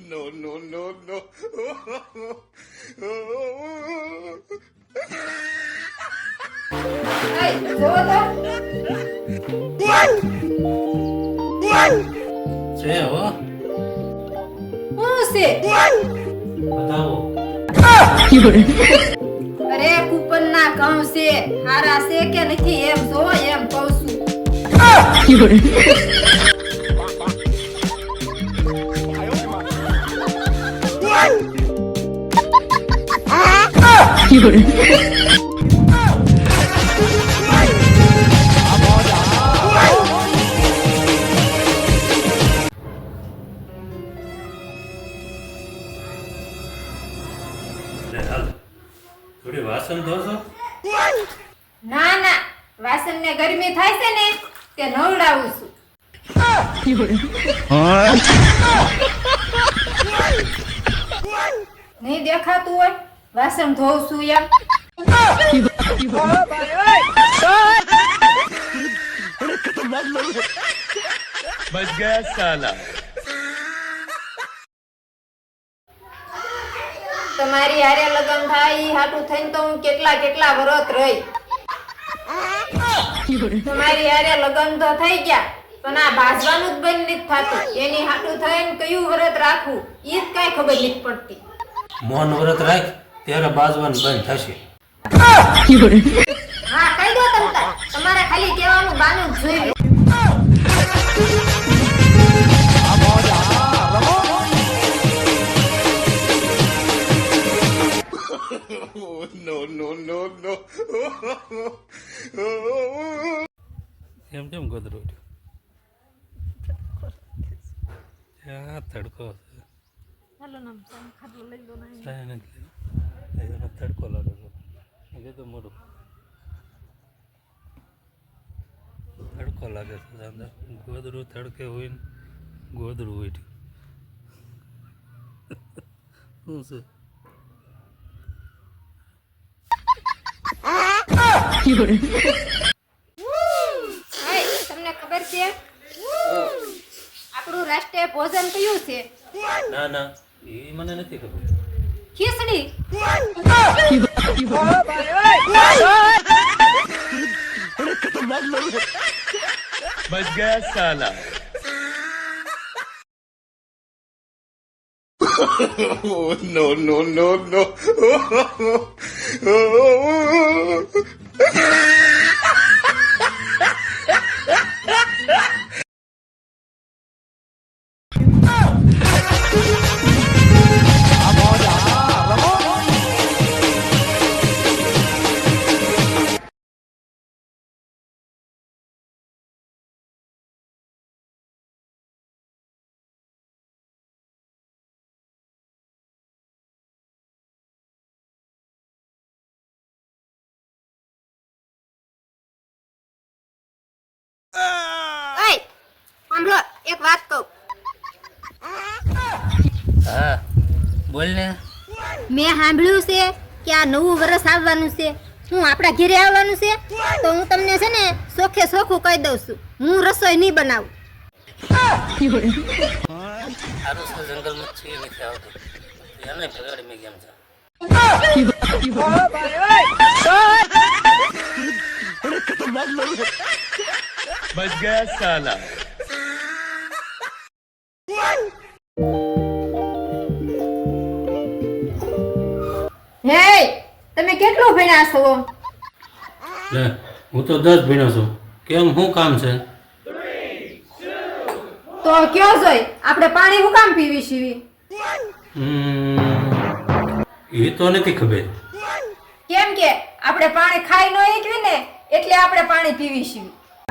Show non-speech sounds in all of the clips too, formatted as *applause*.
no, no, no, no. Hey, છે હો શું છે બતાવો અરે કૂપન ના ઘઉં છે હારા છે કે નથી એમ જોવો એમ કહું છું લે વાસણ ધોશો ના ના. વાસણ ને ગરમી થાય છે ને તે નવડાવું છું નહીં દેખાતું હોય વાસણ ધોઉં છું એમ. બચ ગયા સાલા તમારી હારે લગન થાય હાટું થઈને તો હું કેટલા કેટલા વ્રત રહી. તમારી હારે લગન તો થઈ ગયા, પણ આ ભાજવાનું જ બંધ નથી થતું. એની હાટું થઈને કયું વ્રત રાખવું એ જ કઈ ખબર નથી પડતી. મોન વ્રત રાખ ત્યારે બાજવાનું બંધ થશે. હા કહી દો તમ તાર. તમારે ખાલી કહેવાનું બાનું જ જોઈએ no, no, no, no. એમ કેમ ગોદરું ત્યાં તડકો છે ચાય નથી એનો તડકો લાગે છે મેં તો મોડું તડકો લાગે છે સાંજે ગોદરું તડકે હોય ને ગોદરું હોય શું છે તમને ખબર છે આપણું રાષ્ટ્રીય ભોજન કયું છે ના ના એ મને નથી ખબર ખીચડી બચ ગયા સાલા નો નો નો નો Oh! એક વાત કહું. હા બોલ ને. મેં સાંભળ્યું છે કે આ નવું વર્ષ આવવાનું છે. હું આપણા ઘરે આવવાનું છે તો હું તમને છે ને સોખે સોખું કહી દઉં છું. હું રસોઈ નહીં બનાવું. આરો ગયા સાલા. હે તમે કેટલું ભણ્યા છો? લે હું તો દસ ભણ્યો છું. કેમ શું કામ છે? તો કયો જોઈ? આપણે પાણી હું કામ પીવી છીવી હમ, એ તો નથી ખબર. કેમ કે આપણે પાણી ખાઈ ન એકવી ને એટલે આપણે પાણી પીવી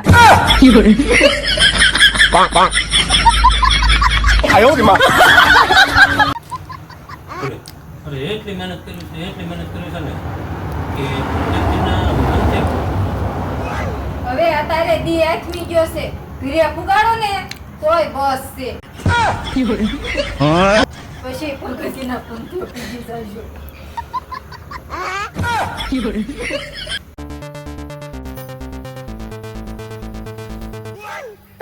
*laughs* છીએ અરે અરે એટલી મહેનત કરી છે એટલી મહેનત કરી છે ને કે હવે અત્યારે દી આઠમી ગયો છે. ઘરે પુગાડો ને તોય બસ છે. પછી પગથીના પંથો પીજી જાજો.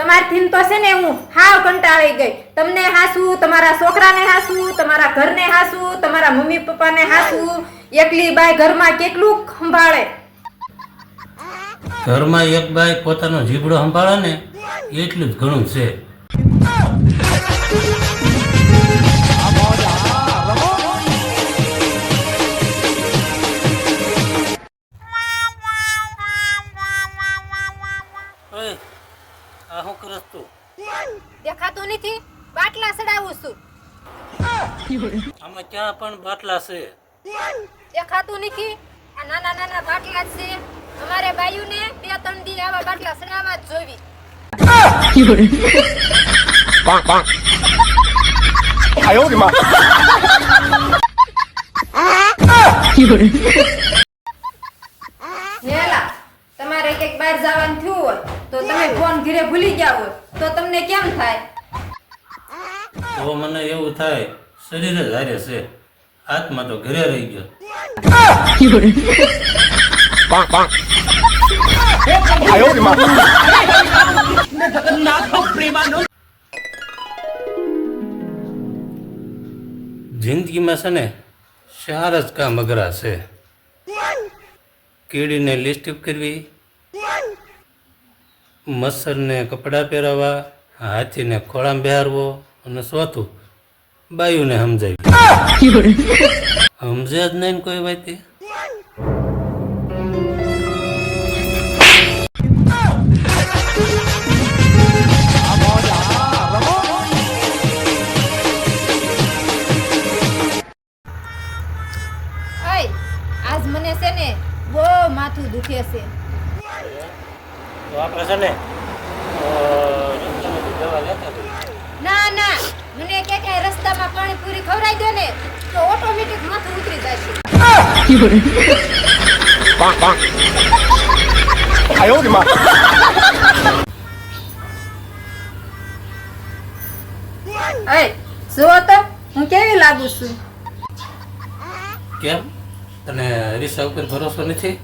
તમારથી તો છે ને હું હાવ કંટાળી ગઈ. તમને હાસું, તમારા છોકરાને હાસું, તમારા ઘરને હાસું, તમારા મમ્મી પપ્પાને હાસું. એકલી બાઈ ઘરમાં કેટલું સંભાળે? ઘરમાં એક બાઈ પોતાનો જીબડો સંભાળે ને, એટલું જ ઘણું છે. ક્યાં પણ બાટલા છે? દેખાતું નથી. આ નાના નાના બાટલા છે. અમારે બાયુને બે ત્રણ દી આવા બાટલા સડાવા જ જોવી. હેલા તમારે કંઈક બહાર જવાનું થયું હોય તો તમે ફોન ઘરે ભૂલી ગયા હોય તો તમને કેમ થાય? તો મને એવું થાય શરીર જ હારે છે. હાથમાં તો ઘરે રહી ગયો. જિંદગીમાં છે ને, ચાર જ કામ અઘરા છે. કીડીને લિસ્ટિપ કરવી મચ્છરને કપડાં પહેરાવવા, હાથીને ખોળામાં બેહારવો અને ચોથું બાયુને સમજાવી સમજે જ નહીં કોઈ વાત. આજ મને છે ને બહુ માથું દુખે છે. તો આપણે છે? ને દવા લેતા ના ના. મને કે કે રસ્તામાં પાણીપુરી ખવરાઈ દે ને તો ઓટોમેટિક માથું ઉતરી જશે. *laughs* અય જુઓ તો હું કેવી લાગુ છું? કેમ? તને હરીસા ઉપર ભરોસો નથી?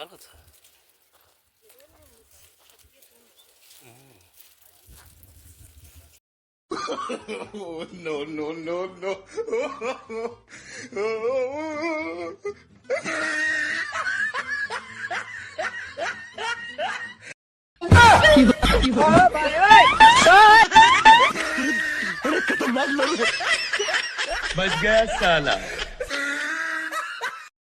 Galata. Hmm. *laughs* oh, no, no, no, no. बच गया साला